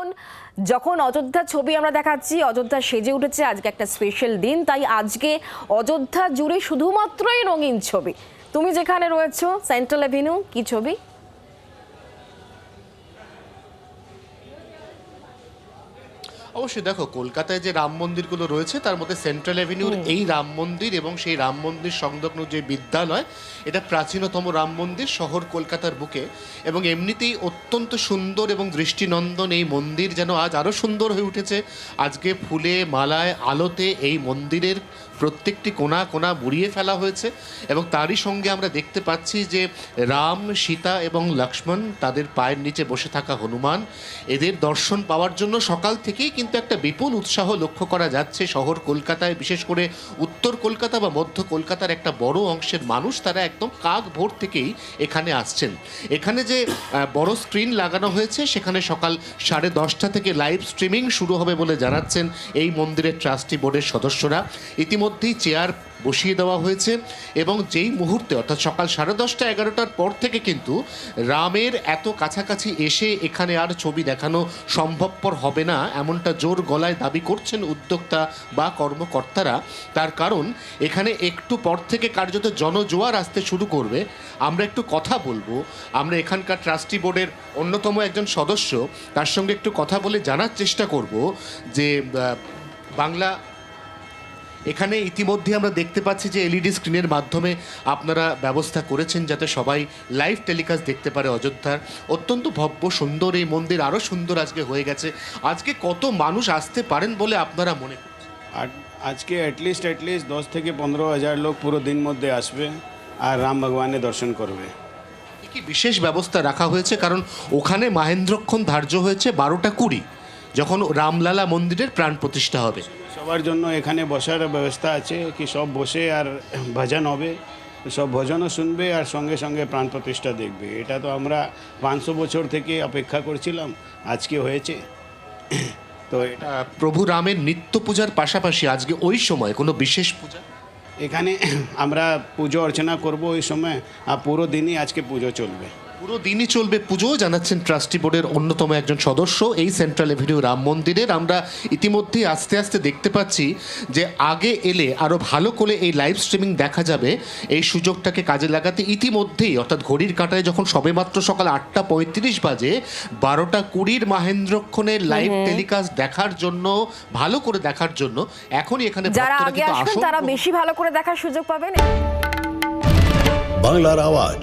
কারণ যখন অযোধ্যা ছবি আমরা দেখাচ্ছি, অযোধ্যা সেজে উঠেছে, আজকে একটা স্পেশাল দিন, তাই আজকে অযোধ্যা জুড়ে শুধুমাত্রই রঙিন ছবি। তুমি যেখানে রয়েছো সেন্ট্রাল অ্যাভিনিউ কি ছবি? অবশ্যই দেখো কলকাতায় যে রাম মন্দিরগুলো রয়েছে তার মধ্যে সেন্ট্রাল অ্যাভিনিউর এই রাম মন্দির এবং সেই রাম মন্দির সংলগ্ন যে বিদ্যালয় এটা প্রাচীনতম রাম মন্দির শহর কলকাতার বুকে এবং এমনিতেই অত্যন্ত সুন্দর এবং দৃষ্টিনন্দন এই মন্দির যেন আজ আরও সুন্দর হয়ে উঠেছে। আজকে ফুলে মালায় আলোতে এই মন্দিরের প্রত্যেকটি কোণা কোণা মুড়িয়ে ফেলা হয়েছে এবং তারই সঙ্গে আমরা দেখতে পাচ্ছি যে রাম সীতা এবং লক্ষ্মণ তাদের পায়ের নিচে বসে থাকা হনুমান এদের দর্শন পাওয়ার জন্য সকাল থেকেই কিন্তু একটা বিপুল উৎসাহ লক্ষ্য করা যাচ্ছে। শহর কলকাতায়, বিশেষ করে উত্তর কলকাতা বা মধ্য কলকাতার একটা বড় অংশের মানুষ তারা একদম কাক ভোর থেকেই এখানে আসছেন। এখানে যে বড় স্ক্রিন লাগানো হয়েছে, সেখানে সকাল সাড়ে দশটা থেকে লাইভ স্ট্রিমিং শুরু হবে বলে জানাচ্ছেন এই মন্দিরের ট্রাস্টি বোর্ডের সদস্যরা। ইতিমধ্যেই চেয়ার বসিয়ে দেওয়া হয়েছে এবং যেই মুহূর্তে, অর্থাৎ সকাল সাড়ে দশটা এগারোটার পর থেকে কিন্তু রামের এত কাছাকাছি এসে এখানে আর ছবি দেখানো সম্ভবপর হবে না, এমনটা জোর গলায় দাবি করছেন উদ্যোক্তা বা কর্মকর্তারা। তার কারণ, এখানে একটু পর থেকে কার্যত জনজোয়ার আসতে শুরু করবে। আমরা একটু কথা বলব। আমরা এখানকার ট্রাস্টি বোর্ডের অন্যতম একজন সদস্য। তার সঙ্গে একটু কথা বলে জানার চেষ্টা করব যে বাংলা এখানে ইতিমধ্যে আমরা দেখতে পাচ্ছি যে এলইডি স্ক্রিনের মাধ্যমে আপনারা ব্যবস্থা করেছেন যাতে সবাই লাইভ টেলিকাস্ট দেখতে পারে অযোধ্যার। অত্যন্ত ভব্য সুন্দর এই মন্দির আরও সুন্দর আজকে হয়ে গেছে। আজকে কত মানুষ আসতে পারেন বলে আপনারা মনে করছেন? আর আজকে অ্যাটলিস্ট অ্যাটলিস্ট দশ থেকে পনেরো হাজার লোক পুরো দিন মধ্যে আসবে আর রাম ভগবানের দর্শন করবে। কি বিশেষ ব্যবস্থা রাখা হয়েছে? কারণ ওখানে মাহেন্দ্রক্ষণ ধার্য হয়েছে বারোটা কুড়ি। যখন রামলালা মন্দিরের প্রাণ প্রতিষ্ঠা হবে। সবার জন্য এখানে বসার ব্যবস্থা আছে কি সব বসে আর ভজন হবে। সব ভজনও শুনবে আর সঙ্গে সঙ্গে প্রাণ প্রতিষ্ঠা দেখবে। এটা তো আমরা পাঁচশো বছর থেকে অপেক্ষা করছিলাম আজকে হয়েছে। তো এটা প্রভু রামের নিত্য পূজার পাশাপাশি আজকে ওই সময় কোনো বিশেষ পূজা? এখানে আমরা পুজো অর্চনা করব ওই সময় আর পুরো দিনই আজকে পুজো চলবে। পুরো দিনই চলবে পুজো জানাচ্ছেন ট্রাস্টি বোর্ডের অন্যতম একজন সদস্য। এই সেন্ট্রাল এভিনিউ রাম মন্দিরের। আমরা ইতিমধ্যেই আস্তে আস্তে দেখতে পাচ্ছি যে আগে এলে আরও ভালো করে এই লাইভ স্ট্রিমিং দেখা যাবে। এই সুযোগটাকে কাজে লাগাতে ইতিমধ্যেই অর্থাৎ ঘড়ির কাঁটায় যখন সবেমাত্র সকাল আটটা পঁয়ত্রিশ বাজে বারোটা কুড়ির মাহেন্দ্রক্ষণের লাইভ টেলিকাস্ট দেখার জন্য ভালো করে দেখার জন্য এখনই এখানে যারা আগে কিন্তু আসবেন তারা বেশি ভালো করে দেখার সুযোগ পাবেন। বাংলার আওয়াজ